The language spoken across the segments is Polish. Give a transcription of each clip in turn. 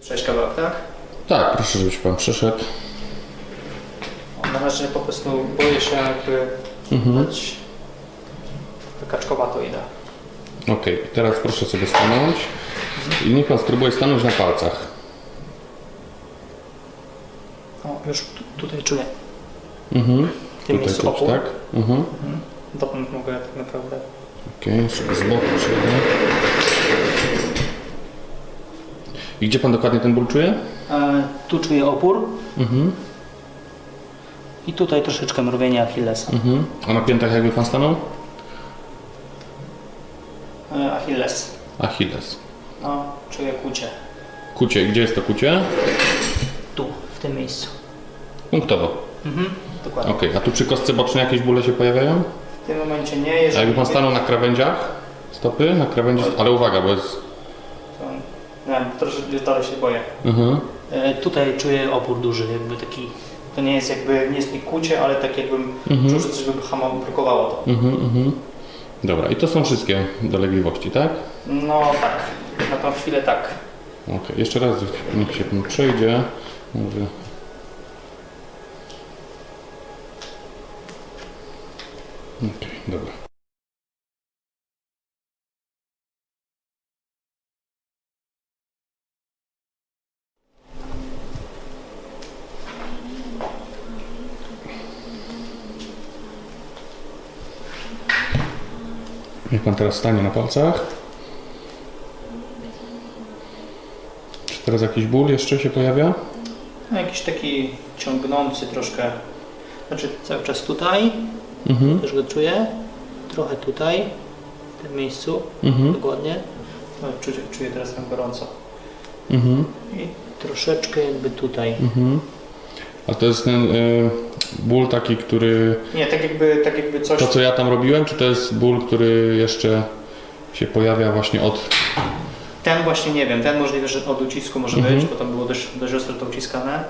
Przejść kawałek, tak? Tak, proszę, żebyś pan przeszedł. Na razie po prostu boję się jakby Mhm. dać kaczkowato idę. Okej, teraz proszę sobie stanąć. I niech pan spróbuje stanąć na palcach. O, już tu, tutaj czuję. Mhm. W tym Tutaj miejscu czuć, opór. tak? Mhm. Dopąd mogę tak naprawdę. Okej, jeszcze z boku przejdę. I gdzie pan dokładnie ten ból czuje? E, tu czuję opór Mhm. i tutaj troszeczkę mrowienia Achillesa. Mhm. A na piętach jakby pan stanął? E, Achilles. Achilles. No, czuję kucie. Kucie, gdzie jest to kucie? Tu, w tym miejscu. Punktowo. Mhm, dokładnie. Okej, a tu przy kostce bocznej jakieś bóle się pojawiają? W tym momencie nie, A jeżeli... jakby pan stanął na krawędziach stopy, na krawędzi, ale uwaga, bo jest... Nie wiem, troszeczkę dalej się boję. Mhm. E, tutaj czuję opór duży, jakby taki... To nie jest jakby, nie jest mi ale tak jakbym Mhm. czuł, że coś by hama blokowało to. Mhm, mhm. Dobra, i to są wszystkie dolegliwości, tak? No tak, na tą chwilę tak. Okej, jeszcze raz niech się pan przejdzie. Może... Okej, dobra. Niech pan teraz stanie na palcach. Czy teraz jakiś ból jeszcze się pojawia? No, jakiś taki ciągnący troszkę. Znaczy cały czas tutaj, Mhm. też go czuję. Trochę tutaj, w tym miejscu, Mhm. dokładnie. No, czuję, czuję teraz tam gorąco. Mhm. I troszeczkę jakby tutaj. Mhm. A to jest ten y, ból taki, który. Nie, tak jakby, tak jakby coś... To co ja tam robiłem, czy to jest ból, który jeszcze się pojawia właśnie od. Ten właśnie nie wiem, ten możliwe, że od ucisku może Mhm. być, bo tam było dość, dość ostro to uciskane.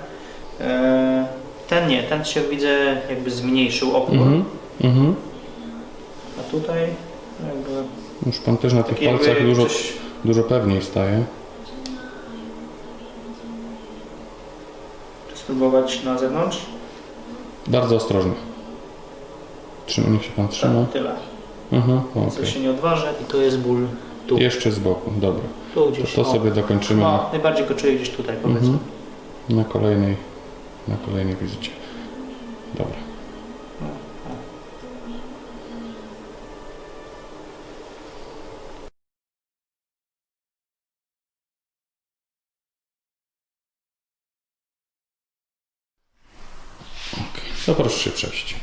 E, ten nie, ten się widzę jakby zmniejszył opór. Mhm. Mhm. A tutaj jakby Już pan też na tych taki palcach dużo, coś... dużo pewniej staje. Spróbować na zewnątrz? Bardzo ostrożnie. Trzyma, niech się pan trzyma. Tak, tyle. Mhm. Co okej. się nie odważę i to jest ból tu. Jeszcze z boku, dobra. Tu To, gdzieś. to o. sobie dokończymy na, No, najbardziej go czuję gdzieś tutaj powiedzmy. Mhm. na kolejnej na kolejnej wizycie. Dobra. Okej, to proszę się przejść.